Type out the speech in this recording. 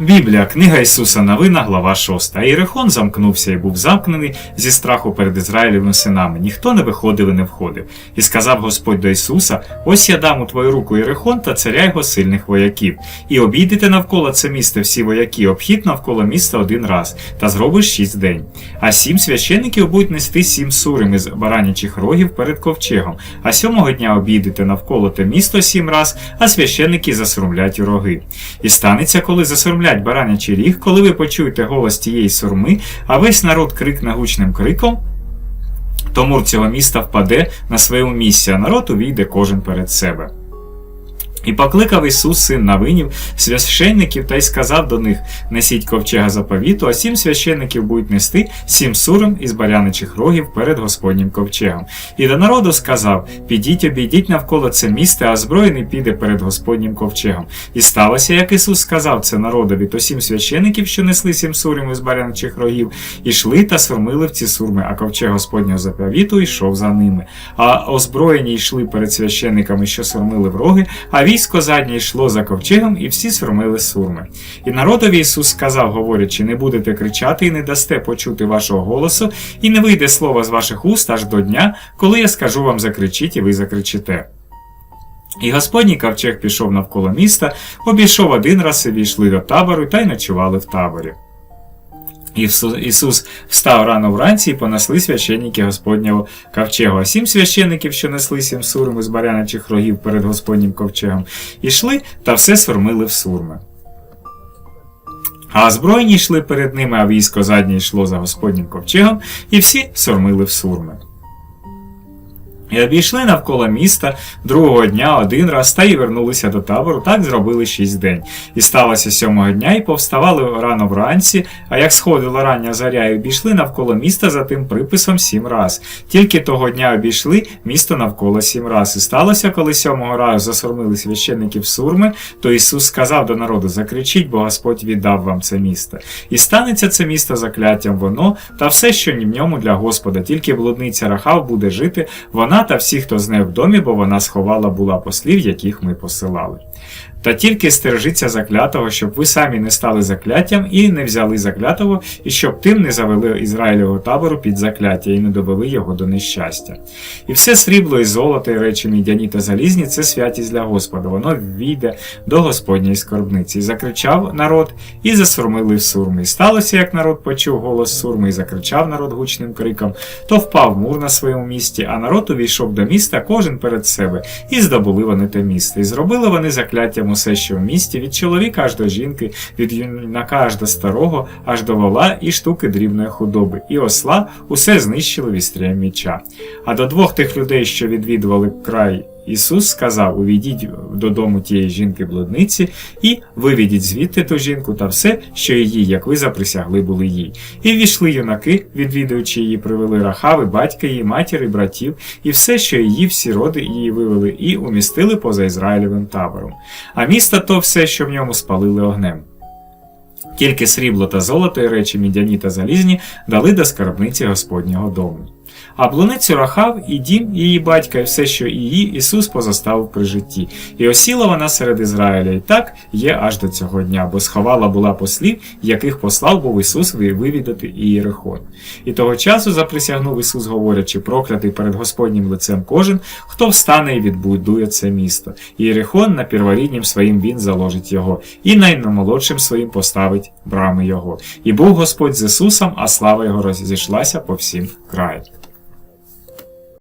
Біблія, книга Ісуса Новина, глава 6. А Іерихон замкнувся і був замкнений зі страху перед Ізраїлевими синами. Ніхто не виходив і не входив. І сказав Господь до Ісуса: Ось я дам у твою руку Іерихон та царя його сильних вояків. І обійдете навколо це місто всі вояки, обхід навколо міста один раз, та зробиш шість день. А сім священиків будуть нести сім сурим із баранячих рогів перед ковчегом. А сьомого дня обійдете навколо те місто сім раз, а священники засурмлять у роги. І станеться, коли засурмлять баранячий ріг, коли ви почуєте голос тієї сурми, а весь народ крикне гучним криком, то мур цього міста впаде на своєму місці, а народ увійде кожен перед себе. І покликав Ісус син Навинів священників та й сказав до них: Несіть ковчега заповіту, а сім священників будуть нести сім сурим із баряничих рогів перед Господнім ковчегом. І до народу сказав: Підіть, обійдіть навколо це місце, а збройний піде перед Господнім ковчегом. І сталося, як Ісус сказав це народові, то сім священиків, що несли сім сурим із баряничих рогів, ішли та сурмили в ці сурми, а ковчег Господнього заповіту йшов за ними. А озброєні йшли перед священниками, що сурмили в роги, а військо заднє йшло за ковчегом, і всі сурмили сурми. І народові Ісус сказав, говорячи, не будете кричати і не дасте почути вашого голосу, і не вийде слово з ваших уст аж до дня, коли я скажу вам закричіть, і ви закричите. І Господній ковчег пішов навколо міста, обійшов один раз і війшли до табору та й ночували в таборі. Ісус, встав рано вранці і понесли священники Господнього ковчегу. А сім священників, що несли сім сурм із баряничих рогів перед Господнім ковчегом, ішли та все сурмили в сурми. А озброєні йшли перед ними, а військо заднє йшло за Господнім ковчегом, і всі сурмили в сурми. І обійшли навколо міста другого дня один раз та й вернулися до табору, так зробили шість день. І сталося сьомого дня, і повставали рано вранці, а як сходила рання заря, і обійшли навколо міста за тим приписом сім раз. Тільки того дня обійшли місто навколо сім раз. І сталося, коли сьомого разу засурмили священників сурми, то Ісус сказав до народу: Закричіть, бо Господь віддав вам це місто. І станеться це місто закляттям воно, та все, що ні в ньому для Господа, тільки блудниця Рахав буде жити, вона та всі, хто з нею в домі, бо вона сховала була послів, яких ми посилали. Та тільки стержіться заклятого, щоб ви самі не стали закляттям і не взяли заклятого, і щоб тим не завели Ізраїлевого табору під закляття і не довели його до нещастя. І все срібло і золото, і речі мідяні та залізні це святість для Господа. Воно війде до Господньої скорбниці. І закричав народ, і засурмили в сурми. І сталося, як народ почув голос сурми, і закричав народ гучним криком, то впав мур на своєму місці, а народ увійшов до міста, кожен перед себе, і здобули вони те місто. І зробили вони закляттям усе, що в місті, від чоловіка аж до жінки, від юнака аж до старого, аж до вола і штуки дрібної худоби, і осла усе знищили вістря міча. А до двох тих людей, що відвідували край. Ісус сказав: Увійдіть додому тієї жінки-блудниці і виведіть звідти ту жінку та все, що її, як ви заприсягли, були їй. І ввійшли юнаки, відвідуючи її, привели рахави, батька її, матір і братів, і все, що її, всі роди її вивели, і умістили поза Ізраїлевим табором. А місто то все, що в ньому спалили огнем. Тільки срібло та золото і речі мідяні та залізні дали до скарбниці Господнього дому. А блуницю Рахав і дім її батька, і все, що її Ісус позоставив при житті. І осіла вона серед Ізраїля, і так є аж до цього дня, бо сховала була послів, яких послав був Ісус вивідати Ієрихон. І того часу заприсягнув Ісус, говорячи, проклятий перед Господнім лицем кожен, хто встане і відбудує це місто. Ієрихон на перворіднім своїм він заложить його, і наймолодшим своїм поставить брами його. І був Господь з Ісусом, а слава його розійшлася по всім краям.